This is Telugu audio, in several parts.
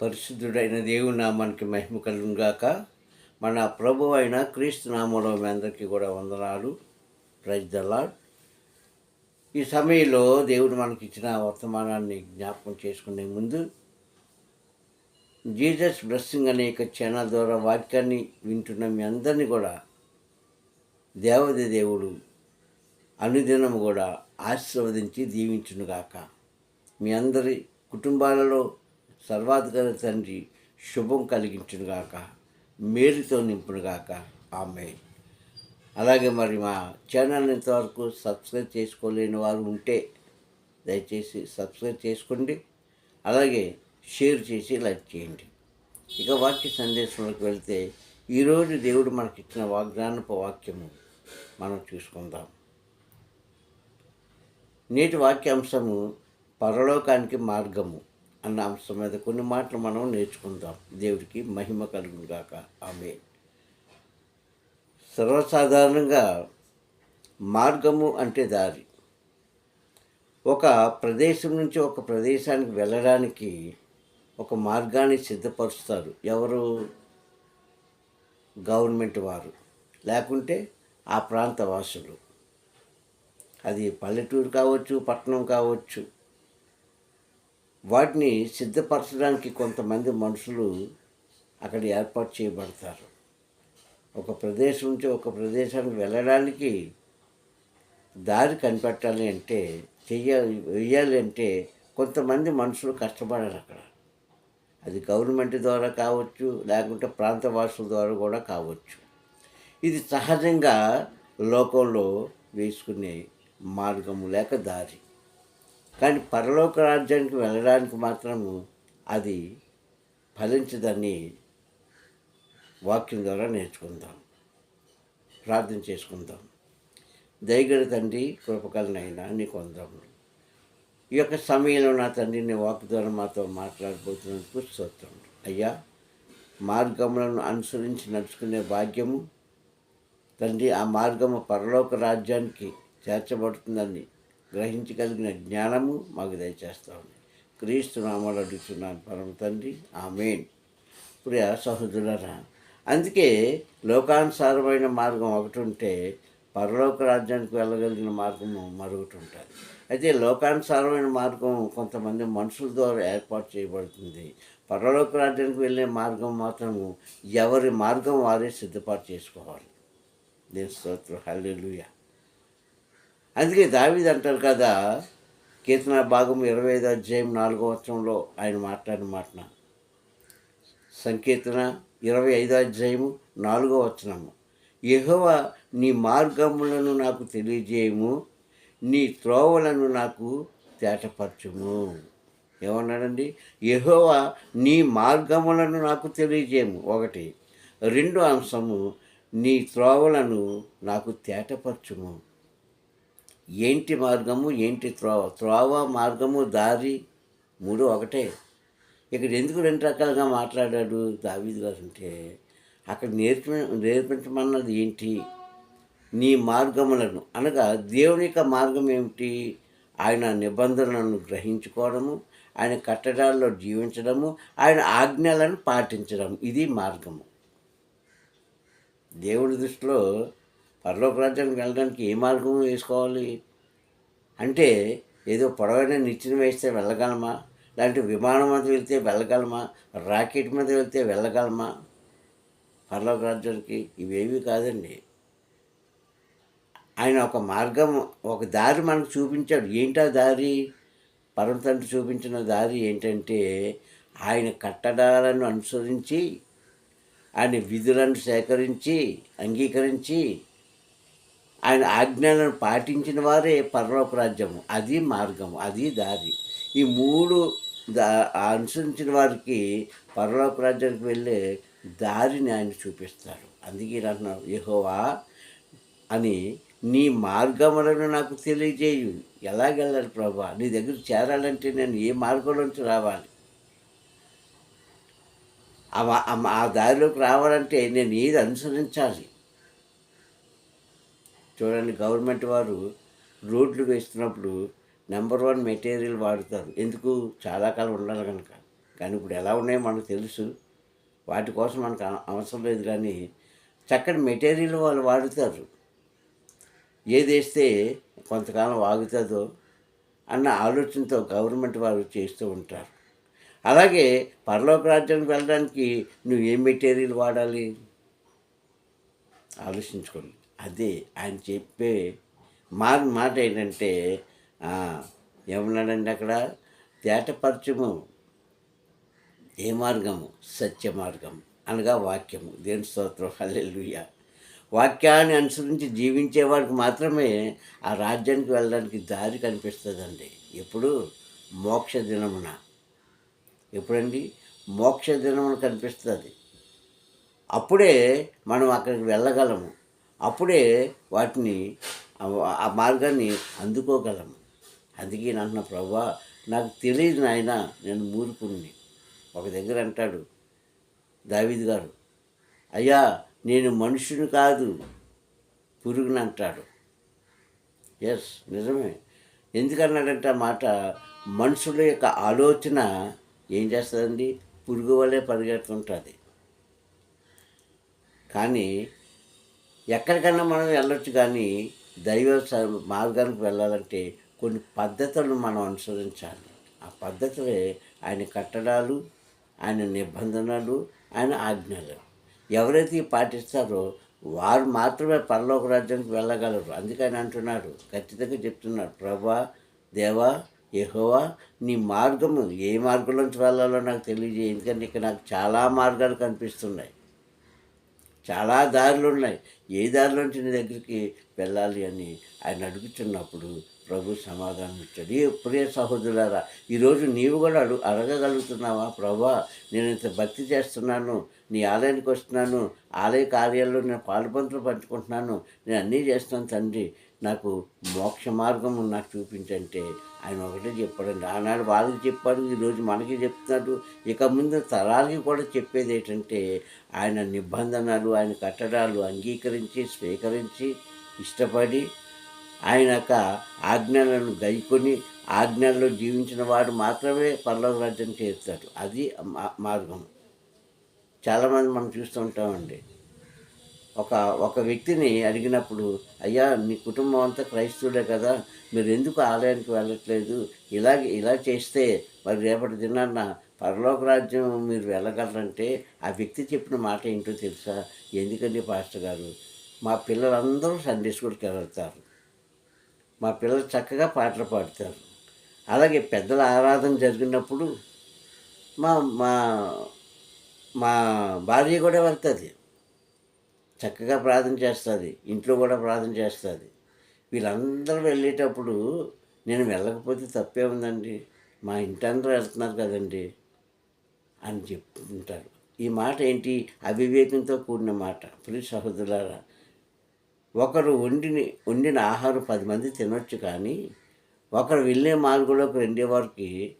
పరిశుద్ధుడైన దేవుని నామానికి మహిమ కలుగుగాక మన ప్రభు అయిన క్రీస్తు నామంలో మీ అందరికీ కూడా వందనాలు. ప్రైజ్ దలాడ్ ఈ సమయంలో దేవుడు మనకి ఇచ్చిన వర్తమానాన్ని జ్ఞాపకం చేసుకునే ముందు జీసస్ బ్లెస్సింగ్ అనే యొక్క ఛానల్ ద్వారా వాక్యాన్ని వింటున్న మీ అందరినీ కూడా దేవది దేవుడు అనుదినం కూడా ఆశీర్వదించి దీవించునుగాక మీ అందరి కుటుంబాలలో సర్వాధికారి తండ్రి శుభం కలిగించునుగాక మేలుతో నింపునుగాక ఆమె అలాగే మరి మా ఛానల్ ఇంతవరకు సబ్స్క్రైబ్ చేసుకోలేని వారు ఉంటే దయచేసి సబ్స్క్రైబ్ చేసుకోండి. అలాగే షేర్ చేసి లైక్ చేయండి. ఇక వాక్య సందేశంలోకి వెళ్తే ఈరోజు దేవుడు మనకిచ్చిన వాగ్దానపు వాక్యము మనం చూసుకుందాం. నేటి వాక్యాంశము పరలోకానికి మార్గము. అన్న అంశం మీద కొన్ని మాటలు మనం నేర్చుకుందాం. దేవుడికి మహిమ కలుగును గాక. ఆమె సర్వసాధారణంగా మార్గము అంటే దారి. ఒక ప్రదేశం నుంచి ఒక ప్రదేశానికి వెళ్ళడానికి ఒక మార్గాన్ని సిద్ధపరుస్తారు. ఎవరు? గవర్నమెంట్ వారు. లేకుంటే ఆ ప్రాంత వాసులు అది పల్లెటూరు కావచ్చు పట్టణం కావచ్చు. వాటిని సిద్ధపరచడానికి కొంతమంది మనుషులు అక్కడ ఏర్పాటు చేయబడతారు. ఒక ప్రదేశం నుంచి ఒక ప్రదేశానికి వెళ్ళడానికి దారి కనిపెట్టాలి అంటే చెయ్యాలి వేయాలి అంటే కొంతమంది మనుషులు కష్టపడారు అక్కడ. అది గవర్నమెంట్ ద్వారా కావచ్చు లేకుంటే ప్రాంతవాసుల ద్వారా కూడా కావచ్చు. ఇది సహజంగా లోకంలో వేసుకునే మార్గము లేక దారి. కానీ పరలోక రాజ్యానికి వెళ్ళడానికి మాత్రము అది ఫలించదని వాక్యం ద్వారా నేర్చుకుందాం. ప్రార్థన చేసుకుందాం. దయగల తండ్రి కృపకలనైనా నీకు వందములు ఈ యొక్క సమయంలో నా తండ్రి నీ వాక్ ద్వారా మాతో మాట్లాడబోతున్నందుకు స్తోత్రం అయ్యా మార్గములను అనుసరించి నడుచుకునే భాగ్యము తండ్రి ఆ మార్గము పరలోక రాజ్యానికి చేర్చబడుతుందని గ్రహించగలిగిన జ్ఞానము మాకు దయచేస్తామని క్రీస్తు నామాలు అడుగుతున్నాను పరమ తండ్రి. ఆమెన్. ప్రియ సహోదరులరా అందుకే లోకానుసారమైన మార్గం ఒకటి ఉంటే పరలోక రాజ్యానికి వెళ్ళగలిగిన మార్గము మరొకటి ఉంటుంది. అయితే లోకానుసారమైన మార్గం కొంతమంది మనుషుల ద్వారా ఏర్పాటు చేయబడుతుంది. పరలోక రాజ్యానికి వెళ్ళే మార్గం మాత్రము ఎవరి మార్గం వారే సిద్ధపాటు చేసుకోవాలి. దేని స్తోత్రం. హల్లెలుయా. అందుకే దావీద్ అంటారు కదా కీర్తన భాగం ఇరవై ఐదు అధ్యాయం నాలుగో వచనంలో ఆయన మాట్లాడిన మాట సంకీర్తన ఇరవై ఐదో అధ్యాయము నాలుగో వచనము. యహోవ నీ మార్గములను నాకు తెలియజేయము నీ త్రోవలను నాకు తేటపరచుము. ఏమన్నాడండి? యహోవ నీ మార్గములను నాకు తెలియజేయము. ఒకటి. రెండు అంశము నీ త్రోవలను నాకు తేటపరచుము. ఏంటి మార్గము ఏంటి త్రోవ త్రోవ మార్గము దారి మూడు ఒకటే. ఇక్కడ ఎందుకు రెండు రకాలుగా మాట్లాడాడు దావీద్ గారు అంటే అక్కడ నేర్పి నేర్పించమన్నది ఏంటి? నీ మార్గములను. అనగా దేవుని యొక్క మార్గం ఏమిటి? ఆయన నిబంధనలను గ్రహించుకోవడము ఆయన కట్టడాల్లో జీవించడము ఆయన ఆజ్ఞలను పాటించడం. ఇది మార్గము. దేవుడి దృష్టిలో పరలోక రాజ్యానికి వెళ్ళడానికి ఏ మార్గం వేసుకోవాలి? అంటే ఏదో పొడవైన నిచ్చెన వేస్తే వెళ్ళగలమా? లేదంటే విమానం మీద వెళ్తే వెళ్ళగలమా? రాకెట్ మీద వెళ్తే వెళ్ళగలమా? పరలోక రాజ్యానికి ఇవేవి కాదండి. ఆయన ఒక మార్గం ఒక దారి మనకు చూపించాడు. ఏంటా దారి? పరమ తండ్రి చూపించిన దారి ఏంటంటే ఆయన కట్టడాలను అనుసరించి ఆయన విధులను సేకరించి అంగీకరించి ఆయన ఆజ్ఞలను పాటించిన వారే పరలోక రాజ్యము అది మార్గము అది దారి. ఈ మూడు దా అనుసరించిన వారికి పరలోక రాజ్యానికి వెళ్ళే దారిని ఆయన చూపిస్తారు అందుకే అంటున్నారు యహోవా అని నీ మార్గములను నాకు తెలియజేయు. ఎలాగెళ్ళాలి ప్రభా? నీ దగ్గర చేరాలంటే నేను ఏ మార్గంలోంచి రావాలి? ఆ దారిలోకి రావాలంటే నేను ఏది అనుసరించాలి? చూడండి గవర్నమెంట్ వారు రోడ్లు వేస్తున్నప్పుడు నెంబర్ వన్ మెటీరియల్ వాడతారు. ఎందుకు? చాలా కాలం ఉండాలి కనుక. కానీ ఇప్పుడు ఎలా ఉన్నాయో మనకు తెలుసు. వాటి కోసం మనకు అవసరం లేదు కానీ చక్కటి మెటీరియల్ వాళ్ళు వాడుతారు. ఏది వేస్తే కొంతకాలం ఆగుతుందో అన్న ఆలోచనతో గవర్నమెంట్ వారు చేస్తూ ఉంటారు. అలాగే పరలోక రాజ్యానికి వెళ్ళడానికి నువ్వు ఏ మెటీరియల్ వాడాలి? ఆలోచించుకోండి. అదే ఆయన చెప్పే మా మాట ఏంటంటే ఏమన్నాడండి అక్కడ? తేటపరచము ఏ మార్గము? సత్య మార్గం అనగా వాక్యము. దేని స్తోత్రం. హల్లెలూయ. వాక్యాన్ని అనుసరించి జీవించేవాడికి మాత్రమే ఆ రాజ్యానికి వెళ్ళడానికి దారి కనిపిస్తుందండి. ఎప్పుడు? మోక్ష దినమున. ఎప్పుడండి? మోక్ష దినమున కనిపిస్తుంది. అప్పుడే మనం అక్కడికి వెళ్ళగలము. అప్పుడే వాటిని ఆ- మార్గాన్ని అందుకోగలము. అందుకే నేను అంటున్నా ప్రభా నాకు తెలియదు నాయన నేను మూర్ఖుణ్ణి. ఒక దగ్గర అంటాడు దావిద్ గారు అయ్యా నేను మనుషుని కాదు పురుగుని అంటాడు. ఎస్ నిజమే. ఎందుకన్నాడంటే ఆ మాట మనుషుల యొక్క ఆలోచన ఏం చేస్తుందండి? పురుగు వల్లే పరిగెడుతుంటుంది. కానీ ఎక్కడికన్నా మనం వెళ్ళొచ్చు కానీ దైవ మార్గానికి వెళ్ళాలంటే కొన్ని పద్ధతులను మనం అనుసరించాలి. ఆ పద్ధతులే ఆయన కట్టడాలు ఆయన నిబంధనలు ఆయన ఆజ్ఞలు. ఎవరైతే పాటిస్తారో వారు మాత్రమే పరలోక రాజ్యానికి వెళ్ళగలరు. అందుకని అంటున్నాడు ఖచ్చితంగా చెప్తున్నాడు ప్రభా దేవా యహోవా నీ మార్గము ఏ మార్గంలోంచి వెళ్ళాలో నాకు తెలియజేయి. ఎందుకంటే ఇక్కడ నాకు చాలా మార్గాలు కనిపిస్తున్నాయి. చాలా దారులు ఉన్నాయి ఏ దారిలోంచి నీ దగ్గరికి వెళ్ళాలి అని ఆయన అడుగుతున్నప్పుడు ప్రభు సమాధానం ఇచ్చాడు. ఏ ప్రియ సహోదరులారా ఈరోజు నీవు కూడా అడుగు అడగగలుగుతున్నావా? ప్రభా నేను ఇంత భక్తి చేస్తున్నాను నీ ఆలయానికి వస్తున్నాను ఆలయ కార్యాల్లో నేను పాలుపంతులు పంచుకుంటున్నాను నేను అన్నీ చేస్తున్నాను తండ్రి. నాకు మోక్ష మార్గం నాకు చూపించంటే ఆయన ఒకటే చెప్పాడండి ఆనాడు వాళ్ళకి చెప్పాడు ఈరోజు మనకి చెప్తున్నాడు. ఇక ముందు తరాలకి కూడా చెప్పేది ఏంటంటే ఆయన నిబంధనలు ఆయన కట్టడాలు అంగీకరించి స్వీకరించి ఇష్టపడి ఆయన యొక్క ఆజ్ఞలను గైకొని ఆజ్ఞల్లో జీవించిన వాడు మాత్రమే పర్లోక రాజ్యం చేస్తాడు. అది మా- మార్గం. చాలామంది మనం చూస్తూ ఉంటామండి. ఒక ఒక వ్యక్తిని అడిగినప్పుడు అయ్యా మీ కుటుంబం అంతా క్రైస్తవుడే కదా మీరు ఎందుకు ఆలయానికి వెళ్ళట్లేదు? ఇలాగే ఇలా చేస్తే మరి రేపటి దినాన్న పరలోక రాజ్యం మీరు వెళ్ళగలరంటే ఆ వ్యక్తి చెప్పిన మాట ఏంటో తెలుసా? ఎందుకండి పాస్టర్ గారు? మా పిల్లలందరూ సండే స్కూల్కి వెళ్తారు. మా పిల్లలు చక్కగా పాటలు పాడతారు. అలాగే పెద్దల ఆరాధన జరిగినప్పుడు మా మా మా భార్య కూడా వెళ్తుంది. చక్కగా ప్రార్థన చేస్తుంది. ఇంట్లో కూడా ప్రార్థన చేస్తుంది. వీళ్ళందరూ వెళ్ళేటప్పుడు నేను వెళ్ళకపోతే తప్పే ఉందండి. మా ఇంటందరూ వెళ్తున్నారు కదండి అని చెప్తుంటారు. ఈ మాట ఏంటి? అవివేకంతో కూడిన మాట. ప్రియ సహోదరులారా ఒకరు వండిని వండిన ఆహారం పది మంది తినొచ్చు కానీ ఒకరు వెళ్ళే మార్గంలోకి రెండే వారికి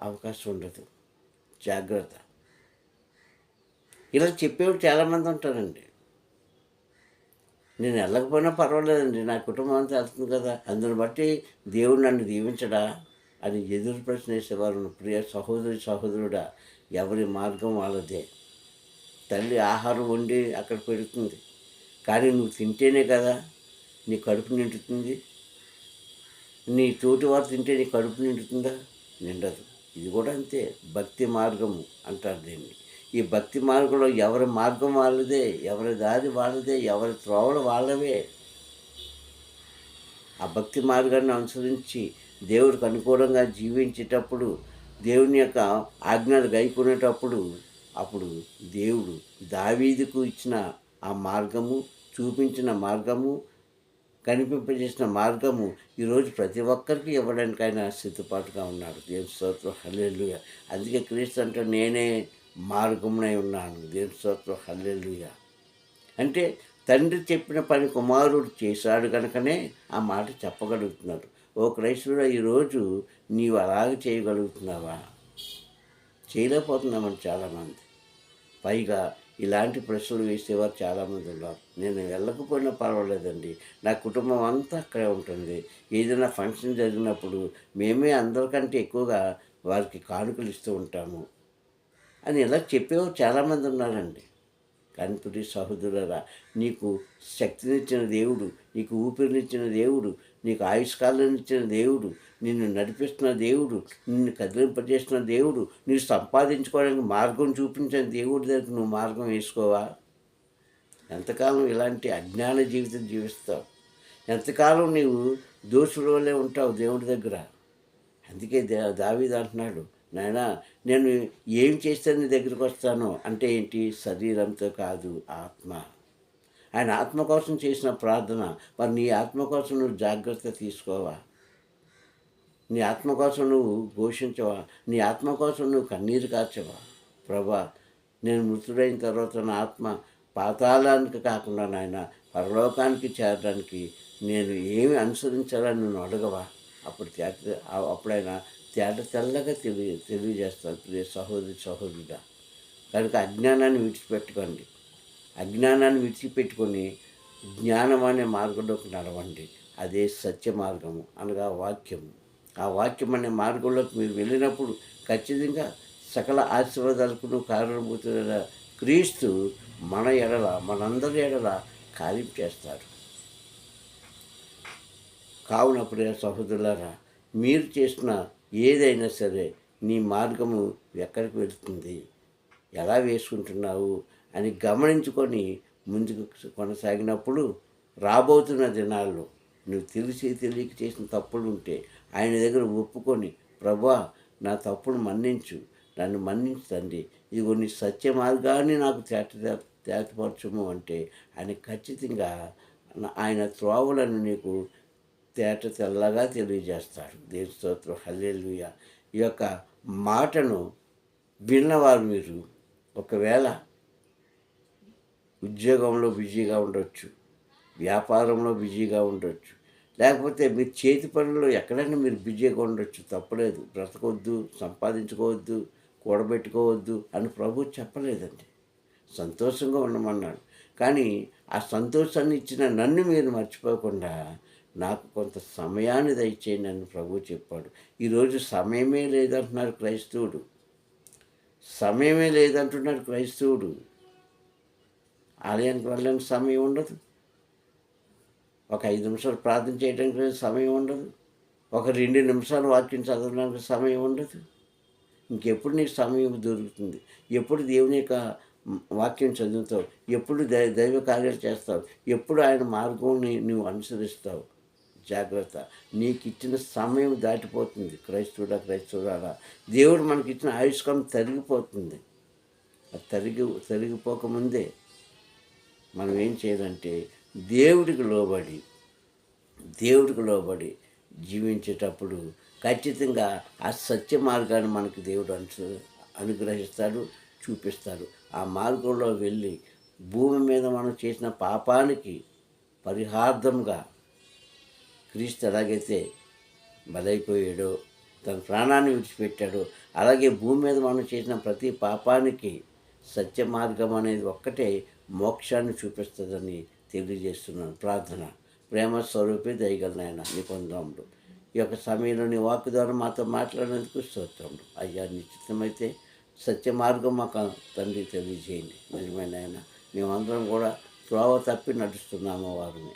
అవకాశం ఉండదు. జాగ్రత్త. ఇలా చెప్పేవాడు చాలామంది ఉంటారండి. నేను వెళ్ళకపోయినా పర్వాలేదండి నా కుటుంబం అంతా వెళ్తుంది కదా. అందుని బట్టి దేవుడు నన్ను దీవించడా? అని ఎదురు ప్రశ్న వేసేవారు ప్రియ సహోదరి సహోదరుడా ఎవరి మార్గం వాళ్ళదే. తల్లి ఆహారం వండి అక్కడ పెడుతుంది. కానీ నువ్వు తింటేనే కదా నీ కడుపు నిండుతుంది. నీ తోటి వారు తింటే నీ కడుపు నిండుతుందా? నిండదు. ఇది కూడా అంతే. భక్తి మార్గము అంటారు దీన్ని. ఈ భక్తి మార్గంలో ఎవరి మార్గం వాళ్ళదే ఎవరి దారి వాళ్ళదే ఎవరి త్రోవలు వాళ్ళవే. ఆ భక్తి మార్గాన్ని అనుసరించి దేవుడికి అనుకూలంగా జీవించేటప్పుడు దేవుని యొక్క ఆజ్ఞలు గైకునేటప్పుడు అప్పుడు దేవుడు దావీదుకు ఇచ్చిన ఆ మార్గము చూపించిన మార్గము కనిపింపజేసిన మార్గము ఈరోజు ప్రతి ఒక్కరికి ఇవ్వడానికి ఆయన సిద్ధపాటుగా ఉన్నాడు దేవుని స్తోత్రం. హల్లెలుగా అందుకే క్రీస్తు అంటే నేనే మార్గమునై ఉన్నాను. దేవుని స్తోత్రం హల్లెలూయ. అంటే తండ్రి చెప్పిన పని కుమారుడు చేశాడు కనుకనే ఆ మాట చెప్పగలుగుతున్నాడు. ఓ క్రైస్తవుడు ఈరోజు నీవు అలాగే చేయగలుగుతున్నావా? చేయలేకపోతున్నామని చాలామంది. పైగా ఇలాంటి ప్రశ్నలు వేసేవారు చాలామంది ఉన్నారు. నేను వెళ్ళకపోయినా పర్వాలేదండి. నా కుటుంబం అంతా అక్కడే ఉంటుంది. ఏదైనా ఫంక్షన్ జరిగినప్పుడు మేమే అందరికంటే ఎక్కువగా వారికి కానుకలు ఇస్తూ ఉంటాము. అని ఇలా చెప్పేవారు చాలామంది ఉన్నారండి. కానీ సహోదరురా సహోదరులరా నీకు శక్తినిచ్చిన దేవుడు నీకు ఊపిరినిచ్చిన దేవుడు నీకు ఆయుష్కాలం ఇచ్చిన దేవుడు నిన్ను నడిపిస్తున్న దేవుడు నిన్ను కదిలింపజేస్తున్న దేవుడు నీవు సంపాదించుకోవడానికి మార్గం చూపించిన దేవుడి దగ్గర నువ్వు మార్గం వేసుకోవా? ఎంతకాలం ఇలాంటి అజ్ఞాన జీవితం జీవిస్తావు? ఎంతకాలం నీవు దోషుల వల్లే ఉంటావు దేవుడి దగ్గర? అందుకే దా దావీది అంటున్నాడు నాయనా నేను ఏం చేస్తే నీ దగ్గరికి వస్తాను అంటే ఏంటి? శరీరంతో కాదు ఆత్మ. ఆయన ఆత్మ కోసం చేసిన ప్రార్థన. మరి నీ ఆత్మ కోసం నువ్వు జాగ్రత్త తీసుకోవా? నీ ఆత్మ కోసం నువ్వు ఘోషించవా? నీ ఆత్మ కోసం నువ్వు కన్నీరు కాచవా? ప్రభా నేను మృతుడైన తర్వాత నా ఆత్మ పాతాళానికి కాకుండా నాయన పరలోకానికి చేరడానికి నేను ఏమి అనుసరించాలని నువ్వు అడగవా? అప్పుడు అప్పుడైనా తేట తెల్లగా తెలియ తెలియజేస్తారు ప్రియ సహోదరి సహోదరిగా కనుక అజ్ఞానాన్ని విడిచిపెట్టుకోండి. అజ్ఞానాన్ని విడిచిపెట్టుకొని జ్ఞానం అనే మార్గంలోకి నడవండి. అదే సత్య మార్గము అనగా వాక్యము. ఆ వాక్యం అనే మార్గంలోకి మీరు వెళ్ళినప్పుడు ఖచ్చితంగా సకల ఆశీర్వాదాలకు నువ్వు కారణభూతులైన క్రీస్తు మన ఎడల మనందరి ఎడల కార్యం చేస్తారు కావున ప్రియ సహోదరులారా మీరు చేసిన ఏదైనా సరే నీ మార్గము ఎక్కడికి వెళుతుంది? ఎలా వేసుకుంటున్నావు? అని గమనించుకొని ముందుకు కొనసాగినప్పుడు రాబోతున్న దినాల్లో నువ్వు తెలిసి తెలియక చేసిన తప్పులు ఉంటే ఆయన దగ్గర ఒప్పుకొని ప్రభా నా తప్పును మన్నించు. నన్ను మన్నించు తండ్రి. ఇదిగో నీ సత్య మార్గాన్ని నాకు తేట తేటపరచము అంటే ఆయన ఖచ్చితంగా ఆయన త్రోవలను నీకు తేట తెల్లగా తెలియజేస్తాడు. దేని స్తోత్రం. హల్లెలూయ. ఈ యొక్క మాటను విన్నవారు మీరు ఒకవేళ ఉద్యోగంలో బిజీగా ఉండొచ్చు వ్యాపారంలో బిజీగా ఉండొచ్చు లేకపోతే మీరు చేతి పనుల్లో ఎక్కడైనా మీరు బిజీగా ఉండొచ్చు తప్పలేదు. బ్రతకొద్దు సంపాదించుకోవద్దు కూడబెట్టుకోవద్దు అని ప్రభు చెప్పలేదండి. సంతోషంగా ఉండమన్నాడు. కానీ ఆ సంతోషాన్ని ఇచ్చిన నన్ను మీరు మర్చిపోకుండా నాకు కొంత సమయాన్ని దయచేయండి అని ప్రభు చెప్పాడు. ఈరోజు సమయమే లేదంటున్నారు క్రైస్తవుడు. సమయమే లేదంటున్నాడు క్రైస్తవుడు. ఆలయానికి వెళ్ళడానికి సమయం ఉండదు. ఒక ఐదు నిమిషాలు ప్రార్థన చేయడానికి సమయం ఉండదు. ఒక రెండు నిమిషాలు వాక్యం చదవడానికి సమయం ఉండదు. ఇంకెప్పుడు నీకు సమయం దొరుకుతుంది? ఎప్పుడు దేవుని యొక్క వాక్యం చదువుతావు? ఎప్పుడు దై దైవ కార్యాలు చేస్తావు? ఎప్పుడు ఆయన మార్గంని నువ్వు అనుసరిస్తావు? జాగ్రత్త. నీకు ఇచ్చిన సమయం దాటిపోతుంది. క్రైస్తవుడా క్రైస్తవుడా దేవుడు మనకి ఇచ్చిన ఆయుష్కాలం తరిగిపోతుంది. అది తరిగి తరిగిపోకముందే మనం ఏం చేయాలంటే దేవుడికి లోబడి దేవుడికి లోబడి జీవించేటప్పుడు ఖచ్చితంగా ఆ సత్య మార్గాన్ని మనకి దేవుడు అను అనుగ్రహిస్తాడు చూపిస్తాడు. ఆ మార్గంలో వెళ్ళి భూమి మీద మనం చేసిన పాపానికి పరిహార్థంగా క్రీస్తు ఎలాగైతే బలైపోయాడో తన ప్రాణాన్ని విడిచిపెట్టాడో అలాగే భూమి మీద మనం చేసిన ప్రతి పాపానికి సత్య మార్గం అనేది ఒక్కటే మోక్షాన్ని చూపిస్తుందని తెలియజేస్తున్నాను. ప్రార్థన. ప్రేమ స్వరూపి దయగలనాయన నీ పొందాముడు ఈ యొక్క సమయంలో నీ వాక్ ద్వారా మాతో మాట్లాడినందుకు స్తోత్రములు. అయ్యా నిశ్చితమైతే సత్య మార్గం మాకు తండ్రి తెలియజేయండి. నిజమైన ఆయన మేమందరం కూడా త్రోవ తప్పి నడుస్తున్నాము వారిని.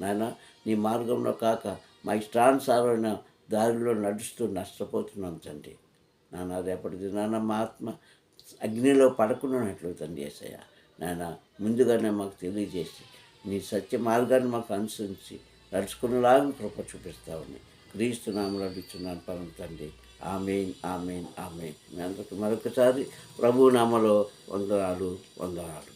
నాయన నీ మార్గంలో కాక మా ఇష్టానుసారమైన దారిలో నడుస్తూ నష్టపోతున్నాం తండ్రి. నాన్న రేపటి దినాన మా ఆత్మ అగ్నిలో పడకున్నట్లు తండ్రి ఏసయ్య. నాయన ముందుగానే మాకు తెలియజేసి నీ సత్య మార్గాన్ని మాకు అనుసరించి నడుచుకునేలాగా కృప చూపిస్తామని క్రీస్తు నామలు అడుగుతున్నాను పరం తండ్రి. Amen amen amen. మీ అందరికి మరొకసారి ప్రభు నామలో వందనాలు వందనాలు.